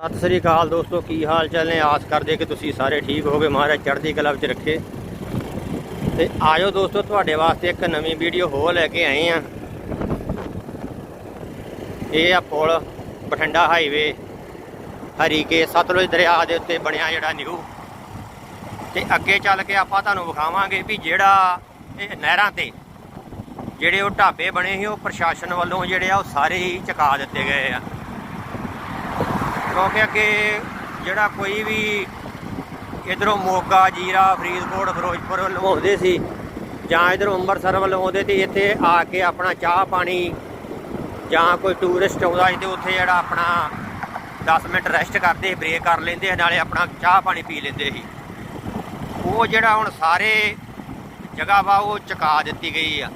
ਸਤਿ ਸ੍ਰੀ ਅਕਾਲ ਦੋਸਤੋ, ਕੀ ਹਾਲ ਚਾਲ ਨੇ? ਆਸ ਕਰਦੇ ਕਿ ਤੁਸੀਂ ਸਾਰੇ ਠੀਕ ਹੋਗੇ ਮਹਾਰਾਜ ਚੜ੍ਹਦੀ ਕਲਾ ਵਿੱਚ ਰੱਖੇ। ਤੇ ਆਇਓ ਦੋਸਤੋ, ਤੁਹਾਡੇ ਵਾਸਤੇ ਇੱਕ ਨਵੀਂ ਵੀਡੀਓ ਹੋ ਲੈ ਕੇ ਆਏ ਆ ਇਹ ਆ ਪੁਲ, ਬਠਿੰਡਾ ਹਾਈਵੇ, ਹਰੀਕੇ ਸਤਲੁਜ ਦਰਿਆ ਦੇ ਉੱਤੇ ਬਣਿਆ ਜਿਹੜਾ ਨਿਊ। ਤੇ ਅੱਗੇ ਚੱਲ ਕੇ ਆਪਾਂ ਤੁਹਾਨੂੰ ਵਿਖਾਵਾਂਗੇ ਵੀ ਜਿਹੜਾ ਇਹ ਨਹਿਰਾਂ ਤੇ ਜਿਹੜੇ ਉਹ ਢਾਬੇ ਬਣੇ ਸੀ, ਉਹ ਪ੍ਰਸ਼ਾਸਨ ਵੱਲੋਂ ਜਿਹੜੇ ਆ, ਉਹ ਸਾਰੇ ਹੀ ਚੁਕਾ ਦਿੱਤੇ ਗਏ ਆ। ਕਿਉਂਕਿ ਅੱਗੇ ਜਿਹੜਾ ਕੋਈ ਵੀ ਇਧਰੋਂ ਮੋਗਾ, ਜੀਰਾ, ਫਰੀਦਕੋਟ, ਫਿਰੋਜ਼ਪੁਰ ਵੱਲੋਂ ਆਉਂਦੇ ਸੀ ਜਾਂ ਇਧਰੋਂ ਅੰਮ੍ਰਿਤਸਰ ਵੱਲੋਂ ਆਉਂਦੇ ਤੇ ਇੱਥੇ ਆ ਕੇ ਆਪਣਾ ਚਾਹ ਪਾਣੀ ਜਾਂ ਕੋਈ ਟੂਰਿਸਟ ਆਉਂਦਾ ਸੀ ਤੇ ਉੱਥੇ ਜਿਹੜਾ ਆਪਣਾ 10 ਮਿੰਟ ਰੈਸਟ ਕਰਦੇ ਬ੍ਰੇਕ ਕਰ ਲੈਂਦੇ ਨਾਲੇ ਆਪਣਾ ਚਾਹ ਪਾਣੀ ਪੀ ਲੈਂਦੇ ਸੀ। ਉਹ ਜਿਹੜਾ ਹੁਣ ਸਾਰੇ ਜਗ੍ਹਾ ਵਾ, ਉਹ ਚੁਕਾ ਦਿੱਤੀ ਗਈ ਆ।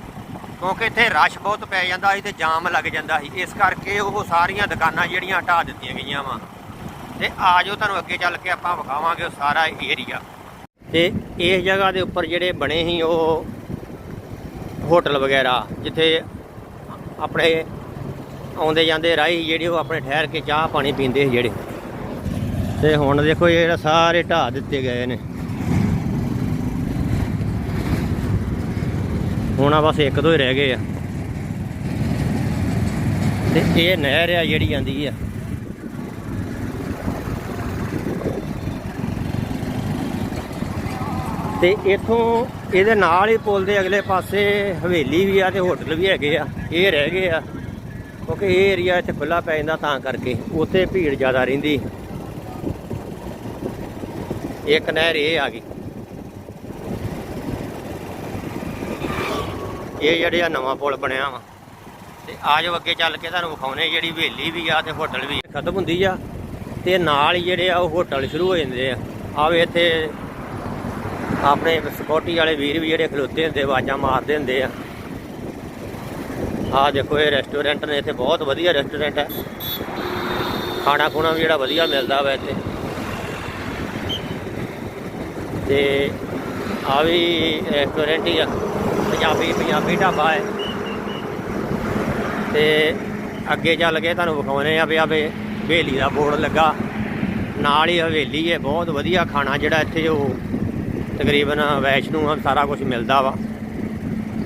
ਕਿਉਂਕਿ ਇੱਥੇ ਰਸ਼ ਬਹੁਤ ਪੈ ਜਾਂਦਾ ਸੀ ਤੇ ਜਾਮ ਲੱਗ ਜਾਂਦਾ ਸੀ। ਇਸ ਕਰਕੇ ਉਹ ਸਾਰੀਆਂ ਦੁਕਾਨਾਂ ਜਿਹੜੀਆਂ ਹਟਾ ਦਿੱਤੀਆਂ ਗਈਆਂ ਵਾ। ਤੇ ਆਜੋ ਤੁਹਾਨੂੰ ਅੱਗੇ ਚੱਲ ਕੇ ਆਪਾਂ ਵਿਖਾਵਾਂਗੇ ਉਹ ਸਾਰਾ ਏਰੀਆ ਤੇ ਇਸ ਜਗ੍ਹਾ ਦੇ ਉੱਪਰ ਜਿਹੜੇ ਬਣੇ ਸੀ ਉਹ ਹੋਟਲ ਵਗੈਰਾ, ਜਿੱਥੇ ਆਪਣੇ ਆਉਂਦੇ ਜਾਂਦੇ ਰਾਹੀ ਜਿਹੜੇ ਉਹ ਆਪਣੇ ਠਹਿਰ ਕੇ ਚਾਹ ਪਾਣੀ ਪੀਂਦੇ ਸੀ ਜਿਹੜੇ। ਤੇ ਹੁਣ ਦੇਖੋ ਇਹ ਜਿਹੜਾ ਸਾਰੇ ਢਾਹ ਦਿੱਤੇ ਗਏ ਨੇ। ਹੁਣ ਆ ਬਸ ਇੱਕ ਦੋ ਹੀ ਰਹਿ ਗਏ ਆ। ਤੇ ਇਹ ਨਹਿਰ ਆ ਜਿਹੜੀ ਜਾਂਦੀ ਆ। ਤੇ ਇਥੋਂ ਇਹਦੇ ਨਾਲ ਹੀ ਪੁਲ ਦੇ ਅਗਲੇ ਪਾਸੇ ਹਵੇਲੀ ਵੀ ਆ ਤੇ ਹੋਟਲ ਵੀ ਹੈਗੇ ਆ, ਇਹ ਰਹਿ ਗਏ ਆ। ਕਿਉਂਕਿ ਇਹ ਏਰੀਆ ਇੱਥੇ ਖੁੱਲਾ ਪੈ ਜਾਂਦਾ ਤਾਂ ਕਰਕੇ, ਉੱਥੇ ਭੀੜ ਜ਼ਿਆਦਾ ਰਹਿੰਦੀ। ਇੱਕ ਨਹਿਰ ਇਹ ਆ ਗਈ। ਇਹ ਜਿਹੜੇ ਆ ਨਵਾਂ ਪੁਲ ਬਣਿਆ ਵਾ। ਤੇ ਆਜੋ ਅੱਗੇ ਚੱਲ ਕੇ ਤੁਹਾਨੂੰ ਵਿਖਾਉਨੇ ਜਿਹੜੀ ਹਵੇਲੀ ਵੀ ਆ ਤੇ ਹੋਟਲ ਵੀ। ਖਤਮ ਹੁੰਦੀ ਆ ਤੇ ਨਾਲ ਹੀ ਜਿਹੜੇ ਆ ਉਹ ਹੋਟਲ ਸ਼ੁਰੂ ਹੋ ਜਾਂਦੇ ਆ। ਆਵੇ ਇੱਥੇ ਆਪਣੇ ਸਿਕਿਉਰਟੀ ਵਾਲੇ ਵੀਰ ਵੀ ਜਿਹੜੇ ਖਲੋਤੇ ਹੁੰਦੇ, ਆਵਾਜ਼ਾਂ ਮਾਰਦੇ ਹੁੰਦੇ ਆ। ਆਹ ਦੇਖੋ ਇਹ ਰੈਸਟੋਰੈਂਟ ਨੇ, ਇੱਥੇ ਬਹੁਤ ਵਧੀਆ ਰੈਸਟੋਰੈਂਟ ਹੈ ਖਾਣਾ ਖੁਣਾ ਵੀ ਜਿਹੜਾ ਵਧੀਆ ਮਿਲਦਾ ਵਾ ਇੱਥੇ। ਤੇ ਆ ਵੀ ਰੈਸਟੋਰੈਂਟ ਹੀ ਆ। ਪੰਜਾਬੀ ਪੰਜਾਬੀ ਢਾਬਾ ਹੈ। ਤੇ ਅੱਗੇ ਚੱਲ ਕੇ ਤੁਹਾਨੂੰ ਵਿਖਾਉਨੇ ਆ ਵੀ ਆ ਹਵੇਲੀ ਦਾ ਬੋਰਡ ਲੱਗਾ। ਨਾਲ ਹੀ ਹਵੇਲੀ ਹੈ, ਬਹੁਤ ਵਧੀਆ ਖਾਣਾ ਜਿਹੜਾ ਇੱਥੇ ਉਹ ਤਕਰੀਬਨ ਵੈਸ਼ਨੂ ਸਾਰਾ ਕੁਝ ਮਿਲਦਾ ਵਾ।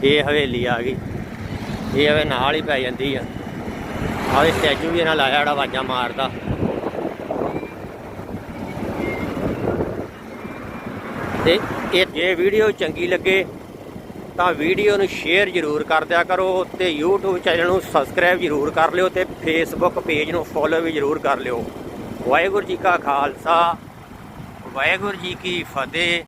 ਇਹ ਹਵੇਲੀ ਆ ਗਈ। ਇਹ ਹਵੇ ਨਾਲ ਹੀ ਪੈ ਜਾਂਦੀ ਆ। ਆਹ ਸਟੈਚੂ ਵੀ ਇਹਨਾਂ ਲਾਇਆ ਜਿਹੜਾ ਆਵਾਜ਼ਾਂ ਮਾਰਦਾ। ਤੇ ਇਹ ਜੇ ਵੀਡੀਓ ਚੰਗੀ ਲੱਗੇ ਤਾਂ ਵੀਡੀਓ ਨੂੰ ਸ਼ੇਅਰ ਜ਼ਰੂਰ ਕਰ ਦਿਆ ਕਰੋ ਤੇ YouTube ਚੈਨਲ ਨੂੰ ਸਬਸਕ੍ਰਾਈਬ ਜ਼ਰੂਰ ਕਰ ਲਿਓ ਤੇ Facebook ਪੇਜ ਨੂੰ ਫੋਲੋ ਵੀ ਜ਼ਰੂਰ ਕਰ ਲਿਓ। ਵਾਹਿਗੁਰੂ ਜੀ ਕਾ ਖਾਲਸਾ, ਵਾਹਿਗੁਰੂ ਜੀ ਕੀ ਫਤਿਹ।